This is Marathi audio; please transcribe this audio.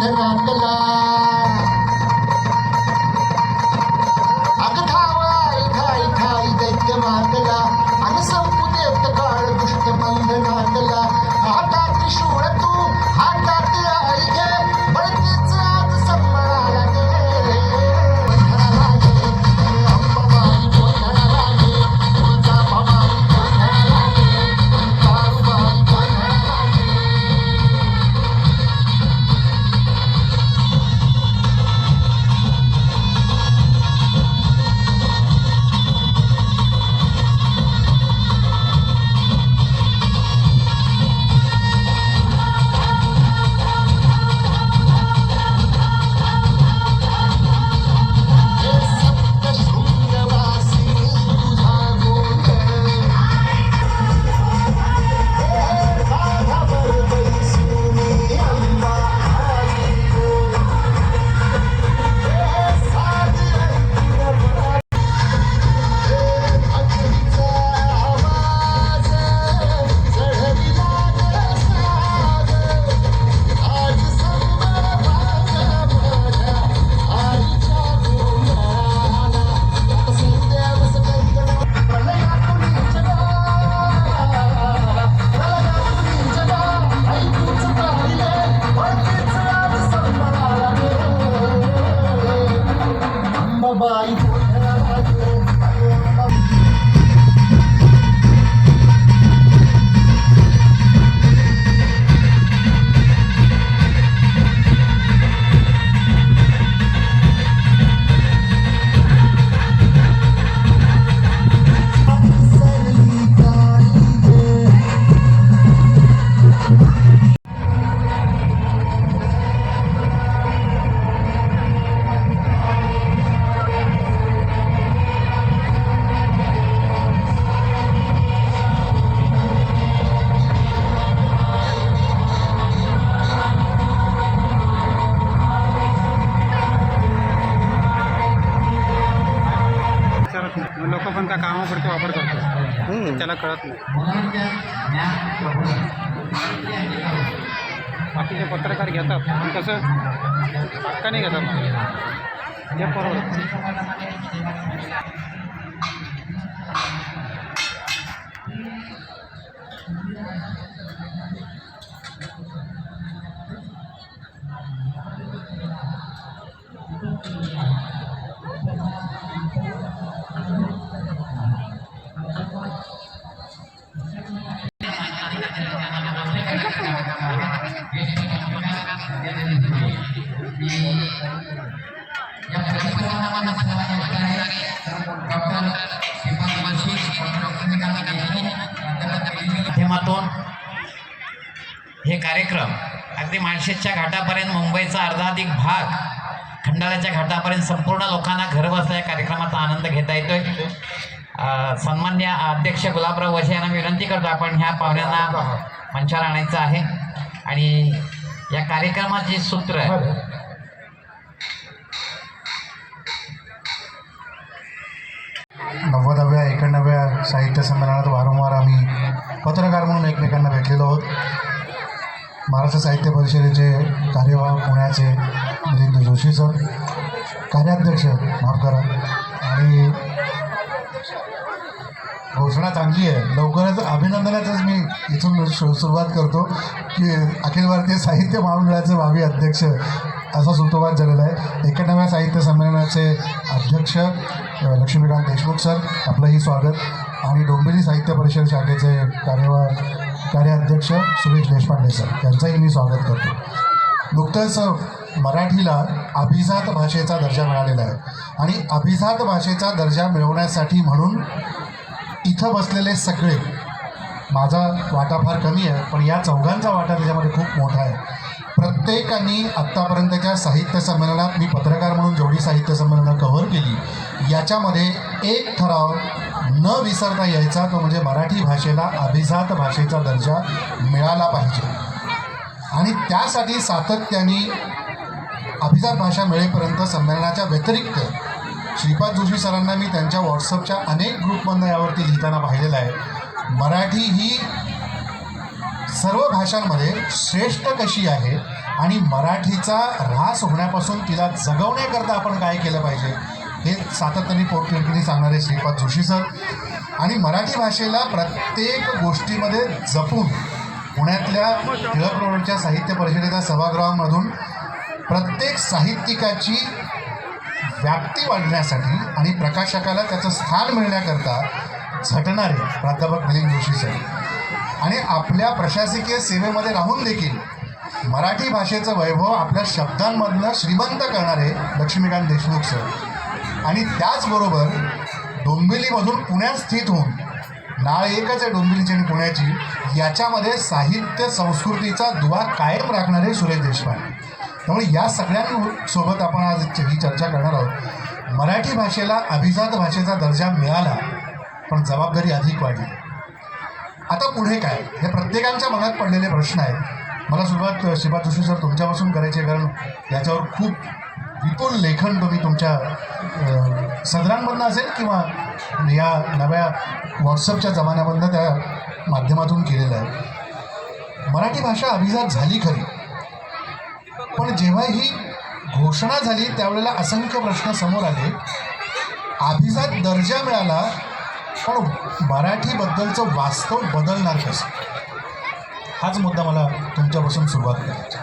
அந்த Bye. नाही लोक पण त्या कामापुरते वापर करतात त्याला कळत नाही बाकीचे पत्रकार घेतात पण कसं हक्काने घेतात हे परवडत माध्यमातून हे कार्यक्रम अगदी माळशेजच्या घाटापर्यंत मुंबईचा अर्धाधिक भाग खंडाळ्याच्या घाटापर्यंत संपूर्ण लोकांना घर बसल्या या कार्यक्रमाचा आनंद घेता येतोय. सन्मान्य अध्यक्ष गुलाबराव वशे यांना विनंती करतो आपण ह्या पाहुण्यांना मंचाला आणायचं आहे. आणि या कार्यक्रमाचे सूत्र हो. नव्वदाव्या एकोणनव्या साहित्य संमेलनात वारंवार आम्ही पत्रकार म्हणून एकमेकांना भेटलेलो आहोत. महाराष्ट्र साहित्य परिषदेचे कार्यवाह पुण्याचे मिलिंद जोशी सर कार्याध्यक्ष माफ करा आणि घोषणा चांगली आहे. लवकरच अभिनंदनाचंच मी इथून सु- सुरुवात करतो की अखिल भारतीय साहित्य महामंडळाचे भावी अध्यक्ष असा सुतोवाद झालेला आहे. एकोणनव्या साहित्य संमेलनाचे अध्यक्ष लक्ष्मीकांत देशमुख सर आपलंही स्वागत. आणि डोंबिवली साहित्य परिषद शाखेचे कार्यवा कार्याध्यक्ष सुरेश देशपांडे सर त्यांचंही मी स्वागत करतो. नुकतंच मराठीला अभिजात भाषेचा दर्जा मिळालेला आहे. आणि अभिजात भाषेचा दर्जा मिळवण्यासाठी म्हणून इथं बसलेले सगळे माझा वाटा फार कमी आहे पण या चौघांचा वाटा त्याच्यामध्ये खूप मोठा आहे. प्रत्येकाने आत्तापर्यंतच्या साहित्य संमेलनात मी पत्रकार म्हणून जेवढी साहित्य संमेलनं कव्हर केली याच्यामध्ये एक ठराव न विसरता यायचा तो म्हणजे मराठी भाषेला अभिजात भाषेचा दर्जा मिळाला पाहिजे. आणि त्यासाठी सातत्याने अभिजात भाषा मिळेपर्यंत संमेलनाच्या व्यतिरिक्त श्रीपाद जोशी सरांना मी त्यांच्या व्हॉट्सअपच्या अनेक ग्रुपमधनं यावरती लिहिताना पाहिलेलं आहे. मराठी ही सर्व भाषांमध्ये श्रेष्ठ कशी आहे आणि मराठीचा ऱ्हास होण्यापासून तिला जगवण्याकरता आपण काय केलं पाहिजे हे सातत्याने पोटतिडकीने सांगणारे श्रीपाद जोशी सर. आणि मराठी भाषेला प्रत्येक गोष्टीमध्ये जपून पुण्यातल्या टिळक रोडच्या साहित्य परिषदेच्या सभागृहामधून प्रत्येक साहित्यिकाची व्याप्ती वाढण्यासाठी आणि प्रकाशकाला त्याचं स्थान मिळण्याकरता झटणारे प्राध्यापक मिलिंद जोशी सर. आपल्या प्रशासकीय सेवेमध्ये राहून देखील मराठी भाषेचं वैभव आपल्या शब्दांमधनं श्रीमंत करणारे लक्ष्मीकांत देशमुख सर आणि त्याचबरोबर डोंबिवलीमधून पुण्यात स्थित होऊन नाळ एकच आहे डोंबिवलीची आणि पुण्याची याच्यामध्ये साहित्य संस्कृतीचा दुवा कायम राखणारे सुरेश देशपांडे. त्यामुळे या सगळ्यांसोबत आपण आज ही चर्चा करणार आहोत. मराठी भाषेला अभिजात भाषेचा दर्जा मिळाला पण जबाबदारी अधिक वाढली. आता पुढे काय? हे प्रत्येकांच्या मनात पडलेले प्रश्न आहेत. मला सुरुवात शिबा जोशी सर तुमच्यापासून करायची आहे कारण याच्यावर खूप विपुल लेखन तुम्ही तुमच्या सदरांमधनं असेल किंवा या नव्या व्हॉट्सअपच्या जमान्यामधनं त्या माध्यमातून केलेलं आहे. मराठी भाषा अभिजात झाली खरी. पण जेव्हा ही घोषणा झाली त्यावेळेला असंख्य प्रश्न समोर आले. अभिजात दर्जा मिळाला पण मराठीबद्दलचं वास्तव बदलणार कसं? हाच मुद्दा मला तुमच्यापासून सुरुवात करायची